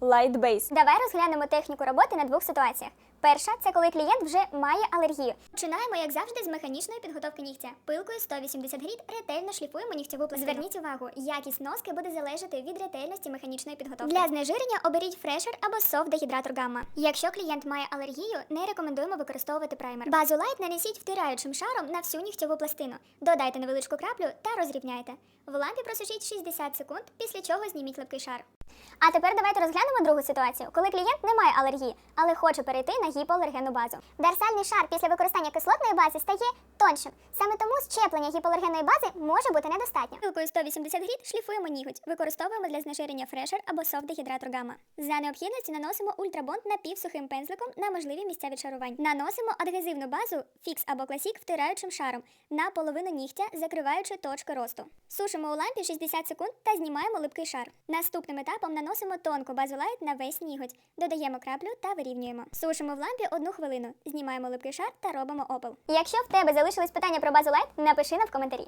Light Base. Давай розглянемо техніку роботи на двох ситуаціях. Перша це коли клієнт вже має алергію. Починаємо, як завжди, з механічної підготовки нігтя. Пилкою 180 гріт ретельно шліфуємо нігтєву пластину. Зверніть увагу, якість носки буде залежати від ретельності механічної підготовки. Для знежирення оберіть фрешер або софт дегідратор гамма. Якщо клієнт має алергію, не рекомендуємо використовувати праймер. Базу лайт нанесіть втираючим шаром на всю нігтєву пластину. Додайте невеличку краплю та розрівняйте. В лампі просушіть 60 секунд, після чого зніміть липкий шар. А тепер давайте розглянемо другу ситуацію, коли клієнт не має алергії, але хоче перейти на гіпоалергенну базу. Дерсальний шар після використання кислотної бази стає тоншим. Саме тому щеплення гіпоалергенної бази може бути недостатньо. Пилкою 180 гріт шліфуємо ніготь. Використовуємо для знежирення фрешер або софт дегідратор гамма. За необхідності наносимо ультрабонд напівсухим пензликом на можливі місця відшарувань. Наносимо адгезивну базу фікс або класік втираючим шаром на половину нігтя, закриваючи точки росту. Сушимо у лампі 60 секунд та знімаємо липкий шар. Наступним етапом наносимо тонку базу лайт на весь ніготь, додаємо краплю та вирівнюємо. Сушимо в лампі одну хвилину, знімаємо липкий шар та робимо опил. Якщо в тебе залишились питання про базу лайт, напиши нам в коментарі.